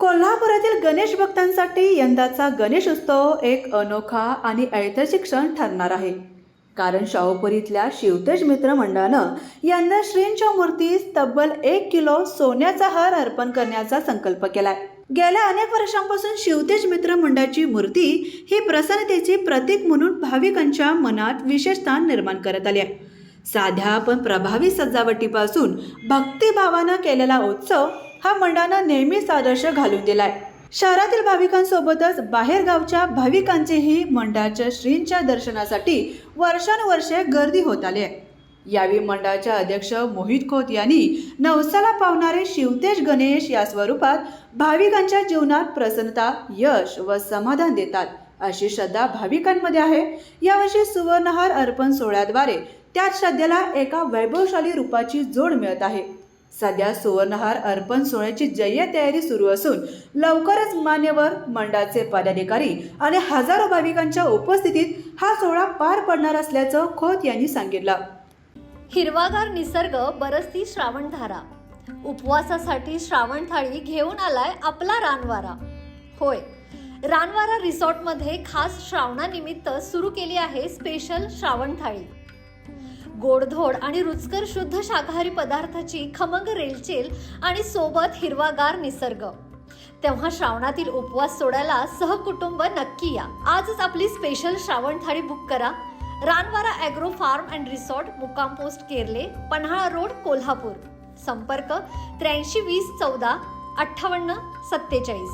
कोल्हापुरातील गणेश भक्तांसाठी यंदाचा गणेश उत्सव एक अनोखा आणि ऐतिहासिक क्षण ठरणार आहे. कारण शाहूपुरीतल्या शिवतेज मित्र मंडळानं यंदा श्रींच्या मूर्तीस तब्बल एक किलो सोन्याचा हार अर्पण करण्याचा संकल्प केलाय. गेल्या अनेक वर्षांपासून शिवतेज मित्र मंडळाची मूर्ती ही प्रसन्नतेचे प्रतीक म्हणून भाविकांच्या मनात विशेष स्थान निर्माण करत आले आहे. साध्या पण प्रभावी सजावटीपासून भक्तिभावानं केलेला उत्सव हा मंडाना नेहमीच आदर्श घालून दिलाय. शहरातील भाविकांसोबतच बाहेरगावच्या भाविकांचेही मंडळाच्या श्रींच्या दर्शनासाठी वर्षानुवर्षे गर्दी होत आली आहे. यावेळी मंडळाच्या अध्यक्ष मोहित खोत यांनी नवसाला पावणारे शिवतेज गणेश या स्वरूपात भाविकांच्या जीवनात प्रसन्नता यश व समाधान देतात अशी श्रद्धा भाविकांमध्ये आहे. यावर्षी सुवर्णहार अर्पण सोहळ्याद्वारे त्याच श्रद्धेला एका वैभवशाली रूपाची जोड मिळत आहे. सध्या सुवर्णहार अर्पण सोहळ्याची जय्य तयारी सुरू असून लवकरच मान्यवर मंडळाचे पदाधिकारी आणि हजारो भाविकांच्या उपस्थितीत हा सोहळा पार पडणार असल्याचं खोत यांनी सांगितलं. हिरवागार निसर्ग बरसती श्रावणधारा. उपवासासाठी श्रावण थाळी घेऊन आलाय आपला रानवारा. होय रानवारा रिसॉर्टमध्ये खास श्रावणानिमित्त सुरू केली आहे स्पेशल श्रावण थाळी. गोडधोड आणि रुचकर शुद्ध शाकाहारी पदार्थाची खमंग रेलचेल आणि सोबत हिरवागार निसर्ग. तेव्हा श्रावणातील उपवास सोडायला सहकुटुंब नक्की या. आजच आपली स्पेशल श्रावण थाळी बुक करा. Ranvara agro farm and resort मुकाम पोस्ट केरले पन्हाळा रोड कोल्हापूर. संपर्क त्र्याऐंशी वीस चौदा अठ्ठावन्न सत्तेचाळीस.